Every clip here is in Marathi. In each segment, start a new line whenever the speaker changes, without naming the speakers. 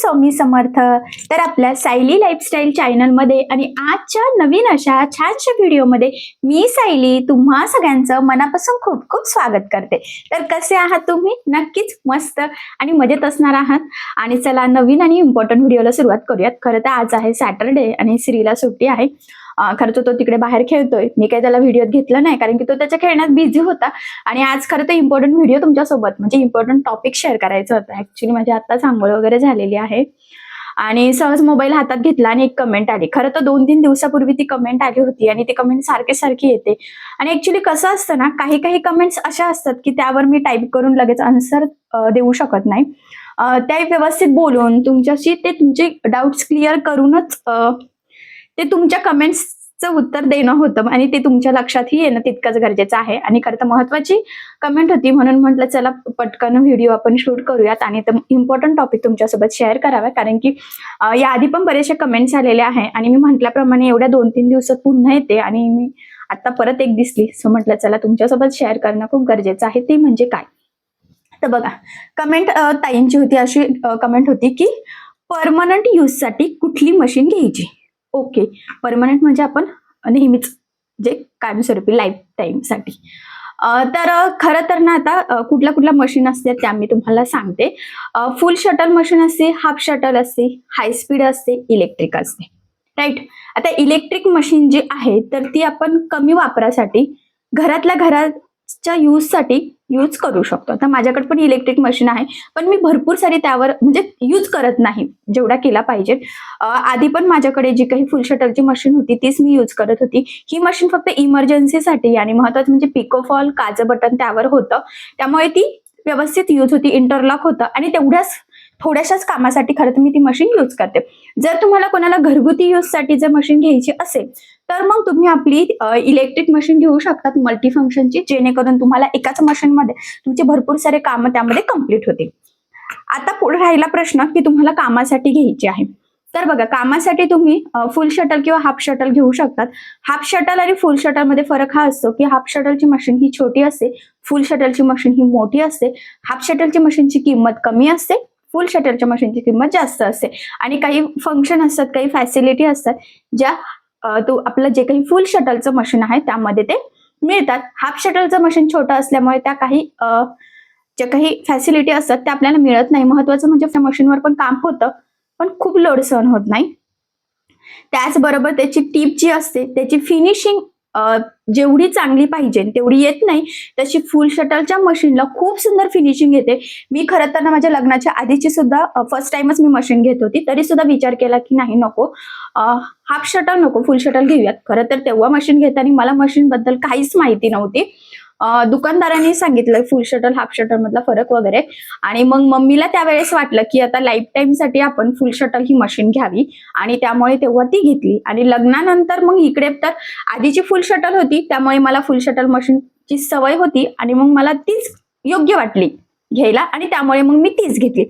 स्वामी समर्थ. तर आपल्या सायली लाईफस्टाईल चॅनलमध्ये आणि आजच्या नवीन अशा छानशा व्हिडिओमध्ये मी सायली तुम्हा सगळ्यांचं मनापासून खूप खूप स्वागत करते. तर कसे आहात तुम्ही? नक्कीच मस्त आणि मजेत असणार आहात. आणि चला नवीन आणि इम्पॉर्टंट व्हिडिओला सुरुवात करूयात. खरं तर आज आहे सॅटरडे आणि श्रीला सुट्टी आहे. खरं तर तो तिकडे बाहेर खेळतोय. मी काही त्याला व्हिडिओत घेतला नाही कारण की तो त्याच्या खेळण्यात बिझी होता. आणि आज खरं तर इम्पॉर्टंट व्हिडिओ तुमच्यासोबत म्हणजे इम्पॉर्टंट टॉपिक शेअर करायचं होतं. ऍक्च्युली माझी आता आंघोळ वगैरे झालेली आहे. आणि सहज मोबाईल हातात घेतला आणि एक कमेंट आली. खरं तर दोन तीन दिवसापूर्वी ती कमेंट आली होती आणि ती कमेंट सारखी सारखी येते. आणि ऍक्च्युली कसं असतं ना काही काही कमेंट्स अशा असतात की त्यावर मी टाईप करून लगेच आन्सर देऊ शकत नाही. त्या व्यवस्थित बोलून तुमच्याशी ते तुमचे डाऊट्स क्लिअर करूनच ते तुमच्या कमेंट्सचं उत्तर देणं होतं आणि ते तुमच्या लक्षातही येणं तितकंच गरजेचं आहे. आणि खरं तर महत्वाची कमेंट होती म्हणून म्हटलं चला पटकन व्हिडिओ आपण शूट करूयात आणि इम्पॉर्टंट टॉपिक तुमच्यासोबत शेअर करावा. कारण की याआधी पण बरेचसे कमेंट्स आलेले आहे आणि मी म्हटल्याप्रमाणे एवढ्या दोन तीन दिवसात पुन्हा येते आणि मी आता परत एक दिसली. सो म्हटलं चला तुमच्यासोबत शेअर करणं खूप गरजेचं आहे. ते म्हणजे काय? तर बघा कमेंट ताईंची होती अशी कमेंट होती की परमनंट यूजसाठी कुठली मशीन घ्यायची? ओके. परमनंट म्हणजे आपण नेहमीच जे कायमस्वरूपी लाईफ टाईमसाठी तर खरं तर ना आता कुठल्या कुठल्या मशीन असते त्या मी तुम्हाला सांगते. फुल शटल मशीन असते हाफ शटल असते हाय स्पीड असते इलेक्ट्रिक असते. राईट आता इलेक्ट्रिक मशीन जी आहे तर ती आपण कमी वापरासाठी घरातल्या घराच्या यूजसाठी यूज करू शकतो. आता माझ्याकडे पण इलेक्ट्रिक मशीन आहे पण मी भरपूर सारी त्यावर म्हणजे यूज करत नाही जेवढा केला पाहिजे. आधी पण माझ्याकडे जी काही फुल शटरची मशीन होती तीच मी यूज करत होती. ही मशीन फक्त इमर्जन्सीसाठी आणि महत्वाचं म्हणजे पिकोफॉल काचं बटन त्यावर होतं. त्यामुळे ती व्यवस्थित यूज होती इंटरलॉक होतं आणि तेवढ्याच थोड्याशाच कामासाठी खरं तर मी ती मशीन यूज करते. जर तुम्हाला कोणाला घरगुती यूजसाठी जर मशीन घ्यायची असेल तर मग तुम्ही आपली इलेक्ट्रिक मशीन घेऊ शकतात मल्टी फंक्शनची जेणेकरून तुम्हाला एकाच मशीनमध्ये तुमचे भरपूर सारे कामं त्यामध्ये कंप्लीट होतील. आता पुढे राहिला प्रश्न की तुम्हाला कामासाठी घ्यायची आहे. तर बघा कामासाठी तुम्ही फुल शटल किंवा हाफ शटल घेऊ शकतात. हाफ शटल आणि फुल शटलमध्ये फरक हा असतो की हाफ शटलची मशीन ही छोटी असते फुल शटलची मशीन ही मोठी असते. हाफ शटलची मशीनची किंमत कमी असते. फुल शटरच्या मशीनची किंमत जास्त असते. आणि काही फंक्शन असतात काही फॅसिलिटी असतात ज्या तो आपलं जे काही फुल शटलचं मशीन आहे त्यामध्ये ते मिळतात. हाफ शटलचं मशीन छोटं असल्यामुळे त्या काही ज्या काही फॅसिलिटी असतात त्या आपल्याला मिळत नाही. महत्वाचं म्हणजे त्या मशीनवर पण काम होतं पण खूप लोड सहन होत नाही. त्याचबरोबर त्याची टीप जी असते त्याची फिनिशिंग जेवढी चांगली पाहिजे तेवढी येत नाही तशी फुल शटलच्या मशीनला खूप सुंदर फिनिशिंग येते. मी खरं तर ना माझ्या लग्नाच्या आधीची सुद्धा फर्स्ट टाइमच मी मशीन घेत होती तरी सुद्धा विचार केला की नाही नको. हाफ शटल नको फुल शटल घेऊयात. खरं तर तेव्हा मशीन घेताना मला मशीन बद्दल काहीच माहिती नव्हती. दुकानदारांनी सांगितलं फुल शटल हाफ शटल मधला फरक वगैरे. आणि मग मम्मीला त्यावेळेस वाटलं की आता लाईफ टाईमसाठी आपण फुल शटल ही मशीन घ्यावी. आणि त्यामुळे तेव्हा ती घेतली. आणि लग्नानंतर मग इकडे तर आधीची फुल शटल होती त्यामुळे मला फुल शटल मशीनची सवय होती. आणि मग मला तीच योग्य वाटली घ्यायला. आणि त्यामुळे मग मी तीच घेतली.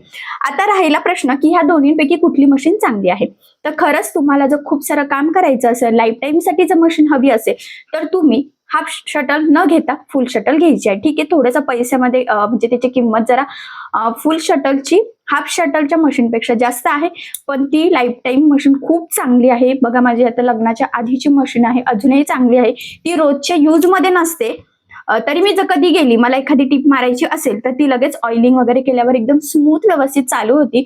आता राहिला प्रश्न की ह्या दोन्हीपैकी कुठली मशीन चांगली आहे? तर खरंच तुम्हाला जर खूप सारं काम करायचं असेल लाईफ टाईमसाठी जर मशीन हवी असेल तर तुम्ही हाफ शटल न घेता फुल शटल घ्यायची आहे. ठीक आहे थोडंसं पैशामध्ये म्हणजे त्याची किंमत जरा फुल शटलची हाफ शटलच्या मशीनपेक्षा जास्त आहे. पण ती लाईफ टाईम मशीन खूप चांगली आहे. बघा माझी आता लग्नाच्या आधीची मशीन आहे अजूनही चांगली आहे. ती रोजच्या यूजमध्ये नसते. तरी मी जर कधी गेली मला एखादी टीप मारायची असेल तर ती लगेच ऑइलिंग वगैरे केल्यावर एकदम स्मूथ व्यवस्थित चालू होती.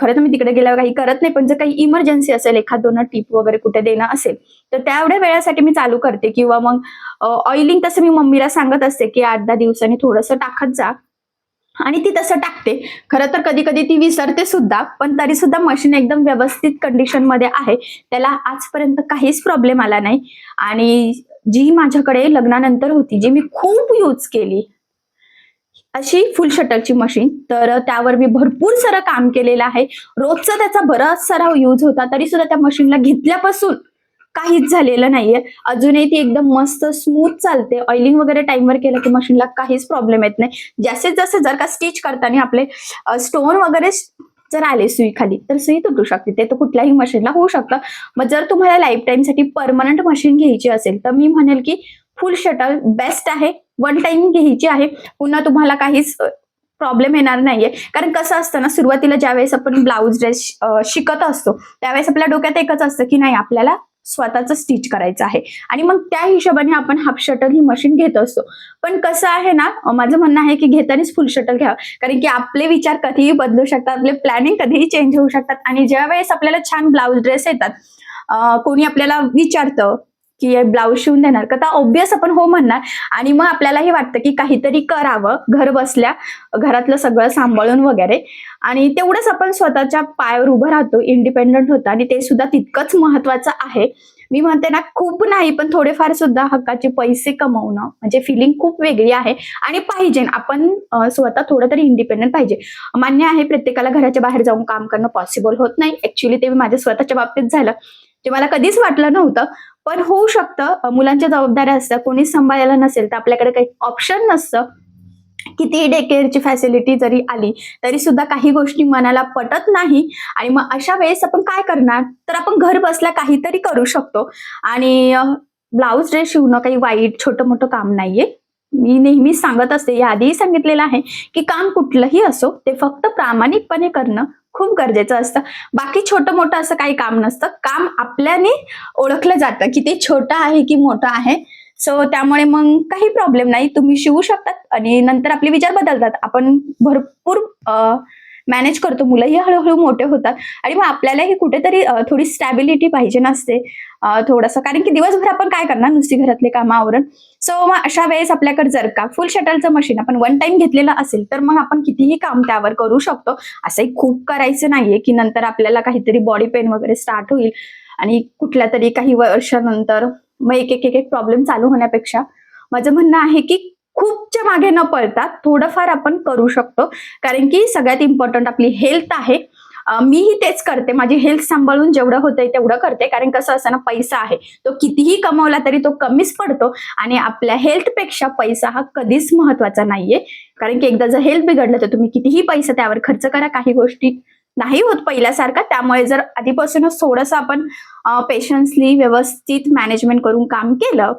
खरं तर मी तिकडे गेल्यावर काही करत नाही पण जर काही इमर्जन्सी असेल एखाद दोन टीप वगैरे कुठे देणं असेल तर तेवढ्या वेळासाठी मी चालू करते. किंवा मग ऑइलिंग तसं मी मम्मीला सांगत असते की आठ दहा दिवसांनी थोडंसं टाकत जा. आणि ती तसं टाकते. खरं तर कधी कधी ती विसरते सुद्धा पण तरी सुद्धा मशीन एकदम व्यवस्थित कंडिशनमध्ये आहे. त्याला आजपर्यंत काहीच प्रॉब्लेम आला नाही. आणि जी माझ्याकडे लग्नानंतर होती जी मी खूप यूज केली अशी फुल शटलची मशीन तर त्यावर मी भरपूर सारं काम केलेलं आहे. रोजचा त्याचा बराच सारा यूज होता तरी सुद्धा त्या मशीनला घेतल्यापासून काहीच झालेलं नाहीये. अजूनही ती एकदम मस्त स्मूथ चालते. ऑइलिंग वगैरे टाइमवर केलं की मशीनला काहीच प्रॉब्लेम येत नाही. जास्तीत जास्त जर का स्टिच करताना आपले स्टोन वगैरे जर आले सुई खाली तर सुई तुटू शकते. ते तर कुठल्याही मशीनला होऊ शकतं. मग जर तुम्हाला लाईफ टाईमसाठी परमनंट मशीन घ्यायची असेल तर मी म्हणेल की फुल शटल बेस्ट आहे. वन टाइम घ्यायची आहे. पुन्हा तुम्हाला काहीच प्रॉब्लेम येणार नाहीये. कारण कसं असतं ना सुरुवातीला ज्यावेळेस आपण ब्लाऊज ड्रेस शिकत असतो त्यावेळेस आपल्या डोक्यात एकच असतं की नाही आपल्याला स्वतःच स्टिच करायचं आहे. आणि मग त्या हिशोबाने आपण हाफ शटल ही मशीन घेत असतो. पण कसं आहे ना माझं म्हणणं आहे की घेतानाच फुल शटल घ्यावं. कारण की आपले विचार कधीही बदलू शकतात आपले प्लॅनिंग कधीही चेंज होऊ शकतात. आणि ज्या वेळेस आपल्याला छान ब्लाऊज ड्रेस येतात कोणी आपल्याला विचारतं की ब्लाऊज शिवून देणार. का तर ऑब्विस आपण हो म्हणणार. आणि मग आपल्यालाही वाटतं की काहीतरी करावं. घर बसल्या घरातलं सगळं सांभाळून वगैरे. आणि तेवढंच आपण स्वतःच्या पायावर उभं राहतो इंडिपेंडंट होतं. आणि ते सुद्धा तितकंच महत्वाचं आहे. मी म्हणते ना खूप नाही पण थोडेफार सुद्धा हक्काचे पैसे कमवणं म्हणजे फिलिंग खूप वेगळी आहे. आणि पाहिजे आपण स्वतः थोडं तरी इंडिपेंडंट पाहिजे. मान्य आहे प्रत्येकाला घराच्या बाहेर जाऊन काम करणं पॉसिबल होत नाही. ऍक्च्युली ते माझ्या स्वतःच्या बाबतीत झालं. ते मला कधीच वाटलं नव्हतं. पण होऊ शकतं. मुलांच्या जबाबदाऱ्या असतात. कोणी सांभाळायला नसेल तर आपल्याकडे काही ऑप्शन नसतं. किती डे केअरची फॅसिलिटी जरी आली तरी सुद्धा काही गोष्टी मनाला पटत नाही. आणि मग अशा वेळेस आपण काय करणार? तर आपण घर बसल्या काहीतरी करू शकतो. आणि ब्लाऊज ड्रेस शिवणं काही वाईट छोटं मोठं काम नाहीये. मी नेहमीच सांगत असते याआधीही सांगितलेलं आहे की काम कुठलंही असो ते फक्त प्रामाणिकपणे करणं खूप गरजेचं असतं. बाकी छोटं मोठं असं काही काम नसतं. काम आपल्याने ओळखलं जातं की ते छोटं आहे की मोठं आहे. सो त्यामुळे मग काही प्रॉब्लेम नाही. तुम्ही शिवू शकतात आणि नंतर आपले विचार बदलतात. आपण भरपूर मॅनेज करतो. मुलंही हळूहळू मोठे होतात. आणि मग आपल्यालाही कुठेतरी थोडी स्टॅबिलिटी पाहिजे नसते. थोडंसं. कारण की दिवसभर आपण काय करणार? नुसती घरातले कामं आवरण सो मग अशा वेळेस आपल्याकडे जर का फुल शटलचं मशीन आपण वन टाइम घेतलेलं असेल तर मग आपण कितीही काम त्यावर करू शकतो. असंही खूप करायचं नाहीये की नंतर आपल्याला काहीतरी बॉडी पेन वगैरे स्टार्ट होईल. आणि कुठल्या तरी काही वर्षानंतर मग एक एक एक प्रॉब्लेम चालू होण्यापेक्षा. माझं म्हणणं आहे की खूपच्या मागे न पळता थोडंफार आपण करू शकतो. कारण की सगळ्यात इम्पॉर्टंट आपली हेल्थ आहे. मीही तेच करते. माझी हेल्थ सांभाळून जेवढं होतंय तेवढं करते. कारण कसं असं ना पैसा आहे. तो कितीही कमवला तरी तो कमीच पडतो. आणि आपल्या हेल्थपेक्षा पैसा हा कधीच महत्त्वाचा नाहीये. कारण की एकदा जर हेल्थ बिघडलं तर तुम्ही कितीही पैसा त्यावर खर्च करा. काही गोष्टी नाही होत पहिल्यासारखा. त्यामुळे जर आधीपासूनच थोडंसं आपण पेशन्सली व्यवस्थित मॅनेजमेंट करून काम केलं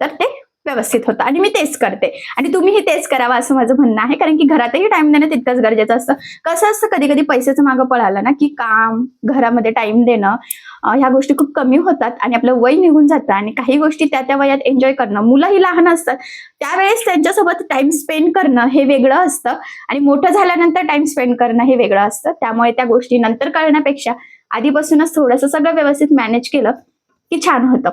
तर ते व्यवस्थित होतं. आणि मी तेच करते. आणि तुम्हीही तेच करावं असं माझं म्हणणं आहे. कारण की घरातही टाइम देणं तितकंच गरजेचं असतं. कसं असतं कधी कधी पैशाचं मागं पळालं ना की काम घरामध्ये टाइम देणं ह्या गोष्टी खूप कमी होतात आणि आपलं वय निघून जातं आणि काही गोष्टी त्या त्या वयात एन्जॉय करणं. मुलंही लहान असतात. त्यावेळेस त्यांच्यासोबत टाइम स्पेंड करणं हे वेगळं असतं. आणि मोठं झाल्यानंतर टाइम स्पेंड करणं हे वेगळं असतं. त्यामुळे त्या गोष्टी नंतर करण्यापेक्षा आधीपासूनच थोडंसं सगळं व्यवस्थित मॅनेज केलं की छान होतं.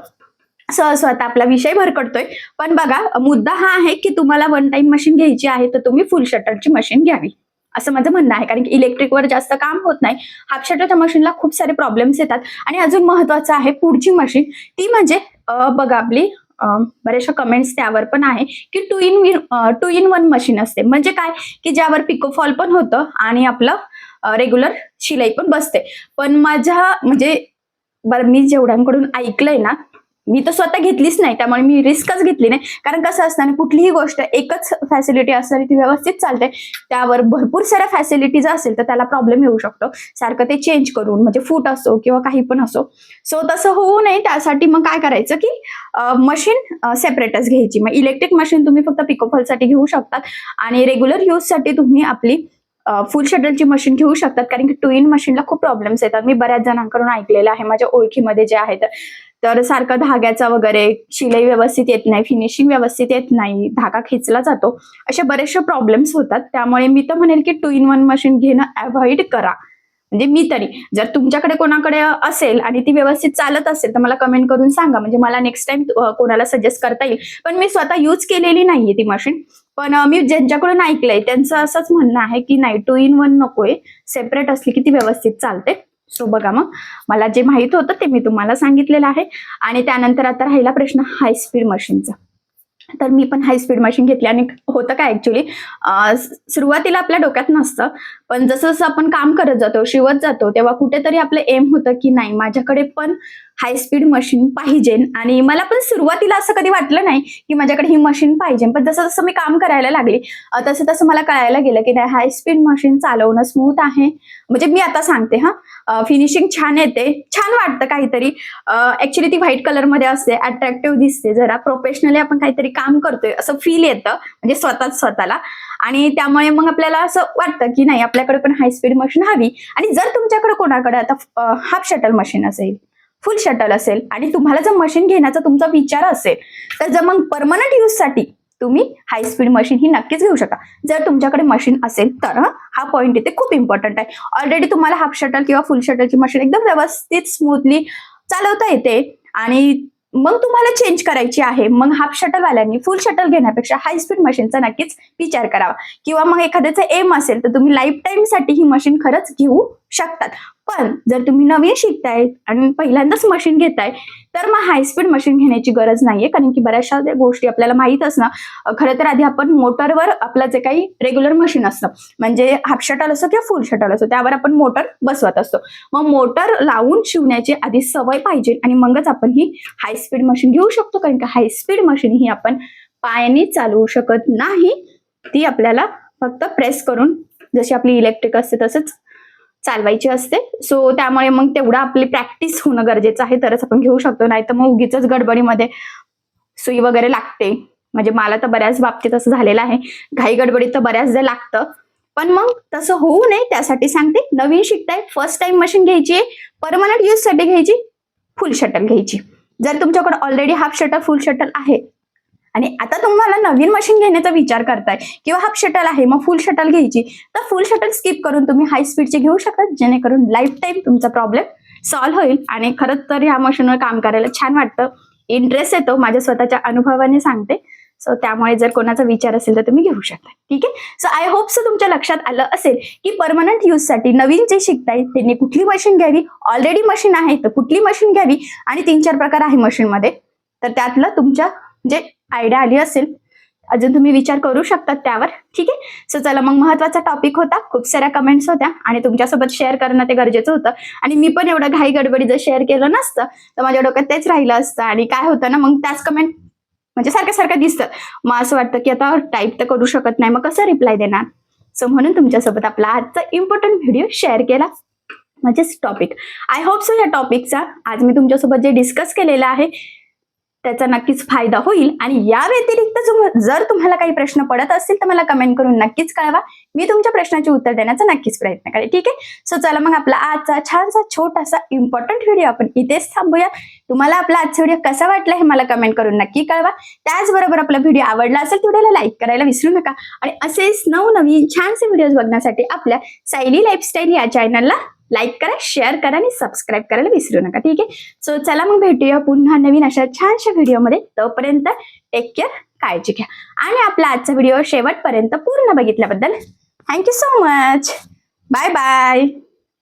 सो आता आपला विषय भरकटतोय. पण बघा मुद्दा हा आहे की तुम्हाला वन टाइम मशीन घ्यायची आहे तर तुम्ही फुल शटरची मशीन घ्यावी. असं माझं म्हणणं आहे. कारण की इलेक्ट्रिकवर जास्त काम होत नाही. हाफ शटरच्या मशीनला खूप सारे प्रॉब्लेम्स येतात. आणि अजून महत्वाचं आहे पुढची मशीन ती म्हणजे बघा आपली बऱ्याचशा कमेंट्स त्यावर पण आहे की two in two in one machine असते. म्हणजे काय? की ज्यावर पिकोफॉल पण होतं आणि आपलं रेग्युलर शिलाई पण बसते. पण माझ्या म्हणजे बरं मी जेवढ्यांकडून ऐकलंय ना मी तर स्वतः घेतलीच नाही त्यामुळे मी रिस्कच घेतली नाही. कारण कसं असतं आणि कुठलीही गोष्ट एकच फॅसिलिटी असणारी ती व्यवस्थित चालते. त्यावर भरपूर साऱ्या फॅसिलिटीज असेल तर त्याला प्रॉब्लेम येऊ शकतो. सारखं ते चेंज करून म्हणजे फूट असो किंवा काही पण असो. सो तसं होऊ नये. त्यासाठी मग काय करायचं की मशीन सेपरेटच घ्यायची. मग इलेक्ट्रिक मशीन तुम्ही फक्त पिकोफॉलसाठी घेऊ शकतात. आणि रेग्युलर यूजसाठी तुम्ही आपली फुल शटलची मशीन घेऊ शकतात. कारण की टू इन मशीनला खूप प्रॉब्लेम्स येतात. मी बऱ्याच जणांकडून ऐकलेलं आहे. माझ्या ओळखीमध्ये जे आहेत. तर सारखं धाग्याचा वगैरे शिलाई व्यवस्थित येत नाही फिनिशिंग व्यवस्थित येत नाही धागा खेचला जातो. अशा बरेचसे प्रॉब्लेम्स होतात. त्यामुळे मी तर म्हणेल की टू इन वन मशीन घेणं अवॉइड करा. म्हणजे मी तरी. जर तुमच्याकडे कोणाकडे असेल आणि ती व्यवस्थित चालत असेल तर मला कमेंट करून सांगा. म्हणजे मला नेक्स्ट टाइम कोणाला सजेस्ट करता येईल. पण मी स्वतः यूज केलेली नाहीये ती मशीन पण मी ज्यांच्याकडून ऐकलंय त्यांचं असंच म्हणणं आहे की नाही टू इन वन नकोय. सेपरेट असली की ती व्यवस्थित चालते. सो बघा मग मला जे माहीत होतं ते मी तुम्हाला सांगितलेलं आहे. आणि त्यानंतर आता राहिला प्रश्न हाय स्पीड मशीनचा तर मी पण हाय स्पीड मशीन घेतली आणि होतं काय ऍक्च्युली सुरुवातीला आपल्या डोक्यात नसतं. पण जसं जसं आपण काम करत जातो शिवत जातो तेव्हा कुठेतरी आपलं एम होतं की नाही माझ्याकडे पण हाय स्पीड मशीन पाहिजे. आणि मला पण सुरुवातीला असं कधी वाटलं नाही की माझ्याकडे ही मशीन पाहिजे. पण जसं जसं मी काम करायला लागले तसं तसं मला कळायला गेलं की नाही हाय स्पीड मशीन चालवणं स्मूथ आहे. म्हणजे मी आता सांगते हा. फिनिशिंग छान येते. छान वाटतं काहीतरी. ऍक्च्युली ती व्हाईट कलरमध्ये असते अट्रॅक्टिव्ह दिसते. जरा प्रोफेशनली आपण काहीतरी काम करतोय असं फील येतं. म्हणजे स्वतःच स्वतःला. आणि त्यामुळे मग आपल्याला असं वाटतं की नाही आपल्याकडे पण हाय स्पीड मशीन हवी. आणि जर तुमच्याकडे कोणाकडे आता हाफ शटल मशीन असेल फुल शटल असेल आणि तुम्हाला जर मशीन घेण्याचा तुमचा विचार असेल तर जर मग परमनंट यूजसाठी तुम्ही हाय स्पीड मशीन ही नक्कीच घेऊ शकता. जर तुमच्याकडे मशीन असेल तर हा पॉईंट इथे खूप इम्पॉर्टंट आहे. ऑलरेडी तुम्हाला हाफ शटल किंवा फुल शटलची मशीन एकदम व्यवस्थित स्मूथली चालवता येते. आणि मग तुम्हाला चेंज करायची आहे. मग हाफ शटलवाल्यांनी फुल शटल घेण्यापेक्षा हाय स्पीड मशीनचा नक्कीच विचार करावा. किंवा मग एखाद्याचं एम असेल तर तुम्ही लाईफ टाईमसाठी ही मशीन खरंच घेऊ शकतात. पण जर तुम्ही नवीन शिकताय आणि पहिल्यांदाच मशीन घेताय तर मग हाय स्पीड मशीन घेण्याची गरज नाहीये. कारण की बऱ्याचशा गोष्टी आपल्याला माहीत असणं खरं तर आधी आपण मोटरवर आपलं जे काही रेग्युलर मशीन असतं म्हणजे हाफ शटल असो किंवा फुल शटल असो त्यावर आपण मोटर बसवत असतो. मग मोटर लावून शिवण्याची आधी सवय पाहिजे आणि मगच आपण ही हाय स्पीड मशीन घेऊ शकतो. कारण की हाय स्पीड मशीन ही आपण पायाने चालवू शकत नाही. ती आपल्याला फक्त प्रेस करून जशी आपली इलेक्ट्रिक असते तसंच चालवायची असते. सो त्यामुळे मग तेवढं आपली प्रॅक्टिस होणं गरजेचं आहे. तरच आपण घेऊ शकतो. नाही तर मग उगीच गडबडीमध्ये सुई वगैरे लागते. म्हणजे मला तर बऱ्याच बाबतीत असं झालेलं आहे. घाई गडबडीत तर बऱ्याचदा लागतं. पण मग तसं होऊ नये. त्यासाठी सांगते. नवीन शिकताय. फर्स्ट टाइम मशीन घ्यायची परमनंट यूजसाठी घ्यायची. फुल शटल घ्यायची. जर तुमच्याकडे already half shuttle full shuttle आहे आणि आता तुम्हाला नवीन मशीन घेण्याचा विचार करताय किंवा हाफ शटल आहे मग फुल शटल घ्यायची तर फुल शटल स्किप करून तुम्ही हाय स्पीडचे घेऊ शकता जेणेकरून लाईफ टाईम तुमचा प्रॉब्लेम सॉल्व्ह होईल. आणि खरंच तर ह्या मशीनवर काम करायला छान वाटतं. इंटरेस्ट येतो माझ्या स्वतःच्या अनुभवाने सांगते. सो त्यामुळे जर कोणाचा विचार असेल तर तुम्ही घेऊ शकता. ठीक आहे? सो आय होप सो तुमच्या लक्षात आलं असेल की परमनंट यूजसाठी नवीन जे शिकताय त्यांनी कुठली मशीन घ्यावी? ऑलरेडी मशीन आहे तर कुठली मशीन घ्यावी? आणि तीन चार प्रकार आहे मशीनमध्ये तर त्यातलं तुमच्या जे आयडिया आली असेल अजून तुम्ही विचार करू शकता त्यावर. ठीक आहे? सो चला मग महत्त्वाचा टॉपिक होता. खूप साऱ्या कमेंट्स होत्या आणि तुमच्यासोबत शेअर करणं ते गरजेचं होतं. आणि मी पण एवढं घाई गडबडी जर शेअर केलं नसतं तर माझ्या डोक्यात तेच राहिलं असतं. आणि काय होतं ना मग त्याच कमेंट म्हणजे सारख्या सारख्या दिसतं. मग असं वाटतं की आता टाईप तर करू शकत नाही मग कसं रिप्लाय देणार? सो म्हणून तुमच्यासोबत आपला आजचा इम्पॉर्टंट व्हिडिओ शेअर केला. म्हणजेच टॉपिक आय होप सो या टॉपिकचा आज मी तुमच्यासोबत जे डिस्कस केलेलं आहे त्याचा नक्कीच फायदा होईल. आणि या व्यतिरिक्त जर तुम्हाला काही प्रश्न पडत असतील तर मला कमेंट करून नक्कीच कळवा. मी तुमच्या प्रश्नाचे उत्तर देण्याचा नक्कीच प्रयत्न करेल ठीक आहे? सो चला मग आपला आजचा छानसा छोटासा इम्पॉर्टंट व्हिडिओ आपण इथेच थांबूया. तुम्हाला आपला आजचा व्हिडिओ कसा वाटला हे मला कमेंट करून नक्की कळवा. त्याचबरोबर आपला व्हिडिओ आवडला असेल तर व्हिडिओला लाईक करायला विसरू नका. आणि असेच नवनवीन छानसे व्हिडिओज बघण्यासाठी आपल्या सायली लाईफस्टाईल या चॅनलला लाईक करा शेअर करा आणि सबस्क्राईब करायला विसरू नका ठीक आहे? सो चला मग भेटूया पुन्हा नवीन अशा छानशा व्हिडिओमध्ये तोपर्यंत टेक केअर काळजी घ्या. आणि आपला आजचा व्हिडिओ शेवटपर्यंत पूर्ण बघितल्याबद्दल thank you so much bye bye